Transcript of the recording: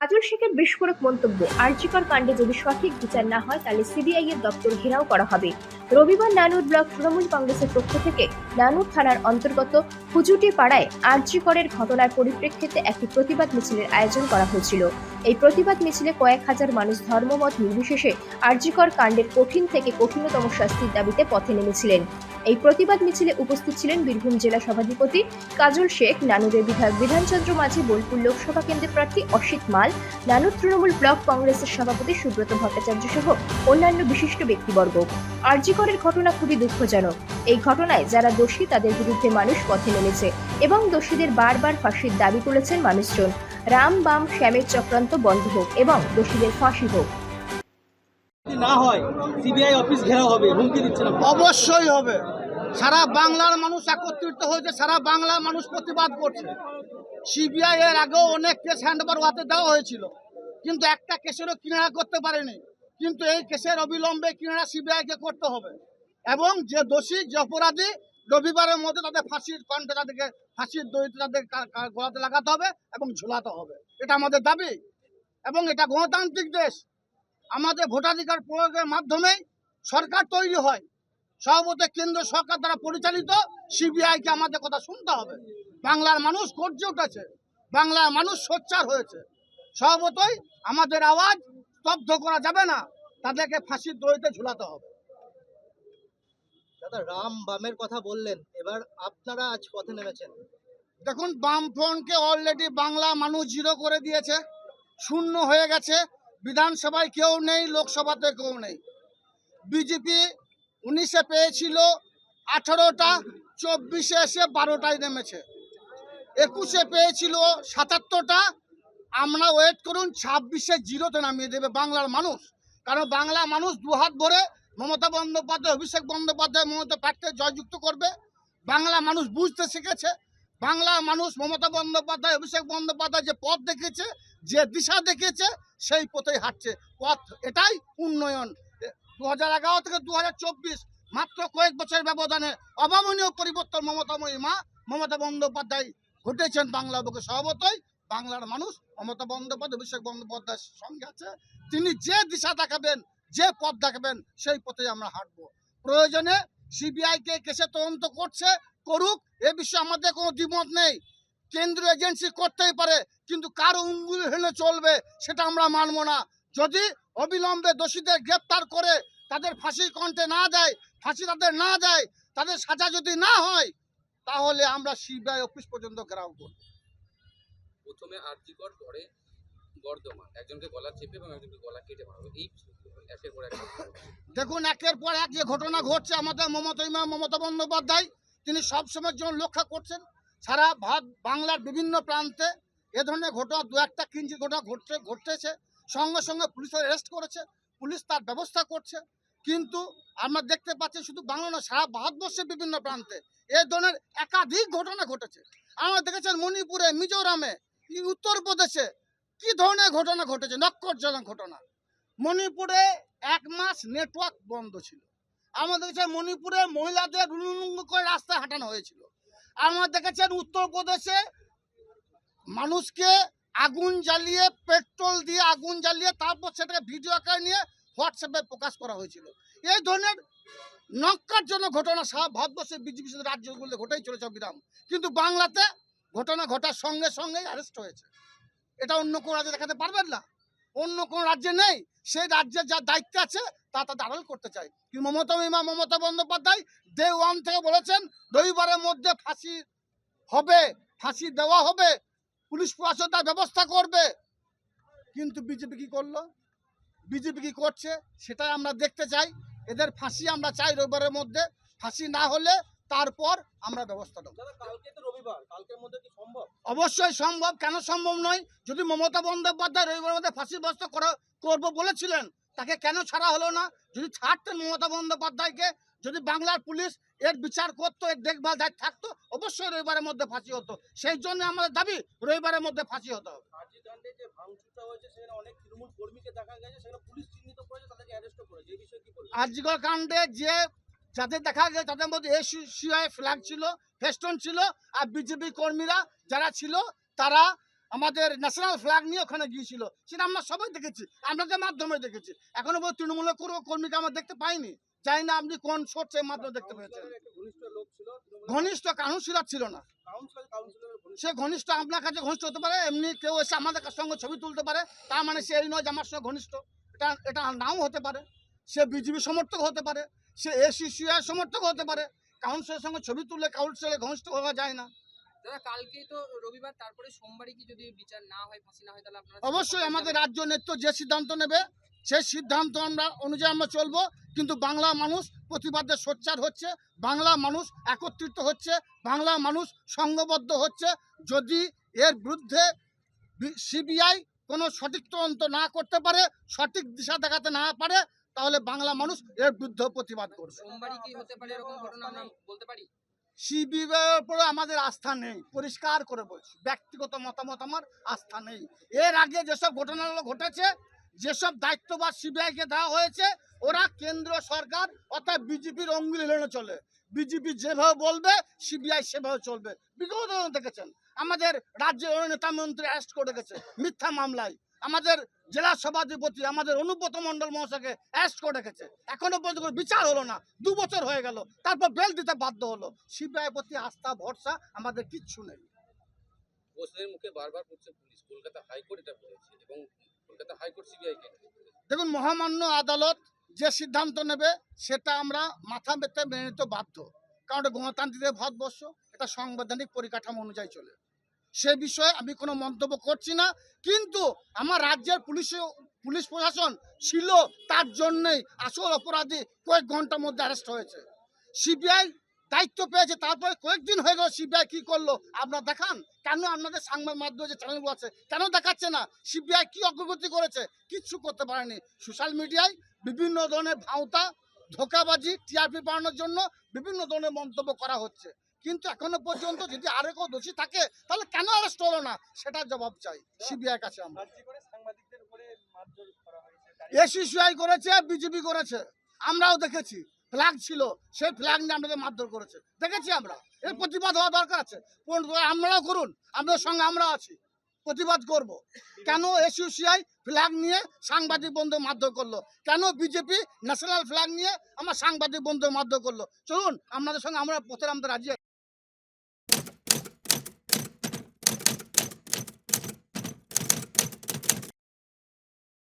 কাজল শেখের বিস্ফোরক মন্তব্য। আর্যিকর কাণ্ডে যদি সঠিক বিচার না হয়, তাহলে সিবিআই এর দপ্তর ঘেরাও করা হবে। রবিবার নানুর ব্লক তৃণমূল কংগ্রেসের পক্ষ থেকে নানুর থানার অন্তর্গত হুজুটি পাড়ায় আর্যিকরের ঘটনার পরিপ্রেক্ষিতে একটি প্রতিবাদ মিছিলের আয়োজন করা হয়েছিল। এই প্রতিবাদ মিছিলে কয়েক হাজার মানুষ ধর্মমত নির্বিশেষে আর্যিকর কাণ্ডের কঠিন থেকে কঠিনতম শাস্তির দাবিতে পথে নেমেছিলেন। এই প্রতিবাদ মিছিলে উপস্থিত ছিলেন বীরভূম জেলা সভাধিপতি কাজল শেখ নানুরের বিধায়ক বিধানচন্দ্র মাঝি বোলপুর লোকসভা কেন্দ্রের প্রার্থী অসিত মাল নানুর তৃণমূল ব্লক কংগ্রেসের সভাপতি সুব্রত ভট্টাচার্য সহ অন্যান্য বিশিষ্ট ব্যক্তিবর্গ। আরজিকরের ঘটনা খুবই দুঃখজনক। এই ঘটনায় যারা দোষী তাদের বিরুদ্ধে মানুষ পথে নেমেছে এবং দোষীদের বারবার ফাঁসির দাবি তুলেছেন মানুষজন। রাম বাম শ্যামের চক্রান্ত বন্ধ হোক এবং দোষীদের ফাঁসি হোক। না হয় সিবিআই অফিস ঘেরাও হবে হুমকি দিচ্ছে না। অবশ্যই হবে। সারা বাংলার মানুষ একত্রিত হয়েছে, সারা বাংলার মানুষ প্রতিবাদ করছে। সিবিআই এর আগেও অনেক কেস হ্যান্ডওভার হাতে দেওয়া হয়েছিল, কিন্তু একটা কেসেরও কিনারা করতে পারেনি। কিন্তু এই কেসের অবিলম্বে কিনারা সিবিআই কে করতে হবে। এবং যে দোষী, যে অপরাধী, রবিবারের মধ্যে তাদের ফাঁসির কণ্ঠে তাদেরকে, ফাঁসির দড়িতে তাদের গলাতে লাগাতে হবে এবং ঝুলাতে হবে। এটা আমাদের দাবি। এবং এটা গণতান্ত্রিক দেশ। আমাদের ভোটাধিকার প্রয়োগের মাধ্যমেই সরকার তৈরি হয়। সর্বত কেন্দ্র সরকার দ্বারা পরিচালিত সিবিআই কে আমাদের কথা শুনতে হবে। বাংলার মানুষ গর্জে উঠেছে। বাংলার মানুষ সোচ্চার হয়েছে। সর্বতই আমাদের আওয়াজ স্তব্ধ করা যাবে না। তাদেরকে ফাঁসির দড়িতে ঝুলাতে হবে। দাদা রাম বামের কথা বললেন। এবার আপনারা আজ পথে নেমেছেন। দেখুন বামফ্রন্টকে অলরেডি বাংলা মানুষ জিরো করে দিয়েছে। শূন্য হয়ে গেছে। বিধানসভায় কেউ নেই লোকসভাতে কেউ নেই। বিজেপি উনিশে পেয়েছিল আঠারোটা, চব্বিশে এসে বারোটায় নেমেছে। একুশে পেয়েছিল সাতাত্তরটা, আমরা ওয়েট করুন, ছাব্বিশে জিরোতে নামিয়ে দেবে বাংলার মানুষ। কারণ বাংলা মানুষ দুহাত ভরে মমতা বন্দ্যোপাধ্যায়, অভিষেক বন্দ্যোপাধ্যায়, মমতা প্যাককে জয়যুক্ত করবে। বাংলা মানুষ বুঝতে শিখেছে। বাংলা মানুষ মমতা বন্দ্যোপাধ্যায়, অভিষেক বন্দ্যোপাধ্যায় যে পথ দেখেছে যে দিশা দেখেছে সেই পথেই হাঁটছে। পথ এটাই উন্নয়ন। দু হাজার এগারো থেকে দু হাজার চব্বিশ মাত্র কয়েক বছরের ব্যবধানে অভাবনীয় পরিবর্তন মমতাময়ী মা মমতা বন্দ্যোপাধ্যায় ঘটেছেন বাংলা বুকে। সর্বতই বাংলার মানুষ মমতা বন্দ্যোপাধ্যায়, অভিষেক বন্দ্যোপাধ্যায়ের সঙ্গে আছে। তিনি যে দিশা দেখাবেন, যে পথ দেখাবেন, সেই পথে আমরা হাঁটবো। প্রয়োজনে সিবিআই কে কেসে তদন্ত করছে, করুক, এ বিষয়ে আমাদের কোনো দ্বিমত নেই। কেন্দ্রীয় এজেন্সি করতেই পারে, কিন্তু কারও উঙ্গুল হেলে চলবে, সেটা আমরা মানবো না। যদি অবিলম্বে দোষীদের গ্রেপ্তার করে তাদের ফাঁসির কণ্ঠে না দেয় ফাঁসি তাদের না দেয় তাদের সাজা যদি না হয় তাহলে আমরা সিবিআই অফিস পর্যন্ত ঘেরাও করব। প্রথমে আরজিকর পরে বর্ধমান একজনকে গলা চেপে এবং একজনকে গলা কেটে মারা এই একের পর এক দেখুন একের পর এক যে ঘটনা ঘটছে আমাদের মমতা ইমাম মমতা বন্দ্যোপাধ্যায় তিনি সবসময়ের জন্য লক্ষ্য করছেন। সারা ভারত বাংলার বিভিন্ন প্রান্তে এ ধরনের ঘটনা দু একটা কিঞ্চিত ঘটনা ঘটছে ঘটতেছে সঙ্গে সঙ্গে পুলিশের অ্যারেস্ট করেছে, পুলিশ তার ব্যবস্থা করছে। কিন্তু আমরা দেখতে পাচ্ছি শুধু বাংলা নয়, সারা ভারতবর্ষের বিভিন্ন প্রান্তে এ ধরনের একাধিক ঘটনা ঘটেছে। আমরা দেখেছেন মণিপুরে, মিজোরামে উত্তরপ্রদেশে কি ধরনের ঘটনা ঘটেছে, নক্করজনক ঘটনা। মণিপুরে এক মাস নেটওয়ার্ক বন্ধ ছিল। আমরা দেখেছেন মণিপুরে মহিলাদের উলুলুঙ্গ করে রাস্তায় হাঁটানো হয়েছিল। আমরা দেখেছেন উত্তরপ্রদেশে মানুষকে আগুন জ্বালিয়ে, পেট্রোল দিয়ে আগুন জ্বালিয়ে তারপর সেটাকে ভিডিও আকারে নিয়ে হোয়াটসঅ্যাপে প্রকাশ করা হয়েছিল। এই ধরনের নক্কার জন্য ঘটনা সারা ভারতবর্ষের বিজেপি রাজ্যগুলো ঘটেই চলেছে অবিরাম। কিন্তু বাংলাতে ঘটনা ঘটার সঙ্গে সঙ্গেই অ্যারেস্ট হয়েছে। এটা অন্য কোনো রাজ্যে দেখাতে পারবেন না। অন্য কোনো রাজ্যে নেই। সেই রাজ্যের যা দায়িত্ব আছে, তা তাদের আড়াল করতে চাই কিন্তু মমতা মিমা মমতা বন্দ্যোপাধ্যায় ডে ওয়ান থেকে বলেছেন, রবিবারের মধ্যে ফাঁসি হবে, ফাঁসি দেওয়া হবে। পুলিশ প্রশাসন তার ব্যবস্থা করবে। কিন্তু বিজেপি কি করল? বিজেপি কি করছে? সেটাই আমরা দেখতে চাই। এদের ফাঁসি আমরা চাই রবিবারের মধ্যে। ফাঁসি না হলে তারপর আমরা ব্যবস্থা নেব। অবশ্যই সম্ভব। কেন সম্ভব নয়? যদি মমতা বন্দ্যোপাধ্যায় রবিবার মধ্যে ফাঁসির ব্যবস্থা করা করব বলেছিলেন তাকে কেন ছাড়া হলো না? যদি ছাড়তেন মমতা বন্দ্যোপাধ্যায়কে যদি বাংলার পুলিশ এর বিচার করতো এর দেখভাল দায়িত্ব থাকতো অবশ্যই রবিবারের মধ্যে ফাঁসি হতো। সেই জন্য আমাদের দাবি রবিবারের মধ্যে ফাঁসি হতে হবে। আর্যিকর কাণ্ডে যে যাদের দেখা গেছে তাদের মধ্যে এসিআই ফ্ল্যাগ ছিল ফেস্টন ছিল আর বিজেপি কর্মীরা যারা ছিল তারা আমাদের ন্যাশনাল ফ্ল্যাগ নিয়ে ওখানে গিয়েছিল। সেটা আমরা সবাই দেখেছি আপনাদের মাধ্যমে দেখেছি। এখনও পর্যন্ত তৃণমূলের কর্মীকে আমরা দেখতে পাইনি। জানি না আপনি কোন সোর্সের মাধ্যমে দেখতে পেয়েছেন। ঘনিষ্ঠ কাউন্সিলর ছিল না। সে ঘনিষ্ঠ আপনার কাছে ঘনিষ্ঠ হতে পারে এমনি কেউ এসে আমাদের সঙ্গে ছবি তুলতে পারে তার মানে সে এই নয় যে আমার সঙ্গে ঘনিষ্ঠ। এটা এটা নাও হতে পারে। সে বিজেপি সমর্থক হতে পারে সে এসিসিআই সমর্থক হতে পারে। কাউন্সিলের সঙ্গে ছবি তুললে কাউন্সিলের ঘনিষ্ঠ হওয়া যায় না। দাদা কালকেই তো রবিবার তারপরে সোমবারই কি যদি বিচার না হয় ফাঁসি না হয় তাহলে আপনারা অবশ্যই আমাদের রাজ্য নেতৃত্ব যে সিদ্ধান্ত নেবে সেই সিদ্ধান্ত আমরা অনুযায়ী আমরা চলবো কিন্তু বাংলা মানুষ প্রতিবাদে সোচ্চার হচ্ছে বাংলা মানুষ একত্রিত হচ্ছে বাংলা মানুষ সংঘবদ্ধ হচ্ছে যদি এর বিরুদ্ধে সিবিআই কোনো সঠিক তদন্ত না করতে পারে সঠিক দিশা দেখাতে না পারে তাহলে বাংলা মানুষ এর বিরুদ্ধে প্রতিবাদ করবে। সোমবারই কি হতে পারে এরকম ঘটনা আমরা বলতে পারি? সিবিআইয়ের উপরে আমাদের আস্থা নেই। পরিষ্কার করে বলছি, ব্যক্তিগত মতামত আমার আস্থা নেই। এর আগে যেসব ঘটনাগুলো ঘটেছে, যেসব দায়িত্ববাদ সিবিআইকে দেওয়া হয়েছে, ওরা কেন্দ্র সরকার অর্থাৎ বিজেপির অঙ্গুলি লেনে চলে। বিজেপি যেভাবে বলবে, সিবিআই সেভাবে চলবে। বিগত দেখেছেন, আমাদের রাজ্যের নেতা মন্ত্রী অ্যারেস্ট করে গেছে মিথ্যা মামলায়। আমাদের জেলা সভাধিপতি আমাদের অনুব্রত মন্ডল মহাশয়কে অ্যারেস্ট করে রেখেছে। এখনও পর্যন্ত বিচার হলো না। দু বছর হয়ে গেল। তারপর বেল দিতে বাধ্য হলো। সিবিআই প্রতি আস্থা ভরসা আমাদের কিচ্ছু নেই। প্রশ্নের মুখে বারবার করছে পুলিশ। কলকাতা হাইকোর্ট এটা বলেছে এবং কলকাতা হাইকোর্ট সিবিআই দেখুন মহামান্য আদালত যে সিদ্ধান্ত নেবে সেটা আমরা মাথা পেতে মেনে নিতে বাধ্য। কারণ এটা গণতান্ত্রিক ভারতবর্ষ এটা সাংবিধানিক পরিকাঠামো অনুযায়ী চলে। সে বিষয়ে আমি কোনো মন্তব্য করছি না। কিন্তু আমার রাজ্যের পুলিশ পুলিশ প্রশাসন ছিল তার জন্যই আসল অপরাধী কয়েক ঘণ্টার মধ্যে অ্যারেস্ট হয়েছে। সিবিআই দায়িত্ব পেয়েছে, তারপরে কয়েকদিন হয়ে গেল সিবিআই কি করল? আপনারা দেখান। কেন আপনাদের সংবাদ মাধ্যমে যে চ্যানেলগুলো আছে, কেন দেখাচ্ছে না? সিবিআই কি অগ্রগতি করেছে? কিচ্ছু করতে পারেনি। সোশ্যাল মিডিয়ায় বিভিন্ন ধরনের ভাওতা, ধোকাবাজি, টিআরপি বাড়ানোর জন্য বিভিন্ন ধরনের মন্তব্য করা হচ্ছে। কিন্তু এখনও পর্যন্ত যদি আরও কেউ দোষী থাকে তাহলে কেন অ্যারেস্ট হলো না? সেটার জবাব চাই। সিবিআই কাছে আমরা। এসিসিআই করেছে বিজেপি করেছে। আমরাও দেখেছি। ফ্ল্যাগ ছিল সেই ফ্ল্যাগ নিয়ে আমাদের মারধর করেছে। দেখেছি আমরা। এর প্রতিবাদ হওয়া দরকার আছে। আপনারাও করুন। আপনাদের সঙ্গে আমরা আছি। প্রতিবাদ করব। কেন এসিসিআই ফ্ল্যাগ নিয়ে সাংবাদিক বন্ধু মারধর করল? কেন বিজেপি ন্যাশনাল ফ্ল্যাগ নিয়ে আমার সাংবাদিক বন্ধু মারধর করল? চলুন আপনাদের সঙ্গে আমরা পথে আমাদের রাজি।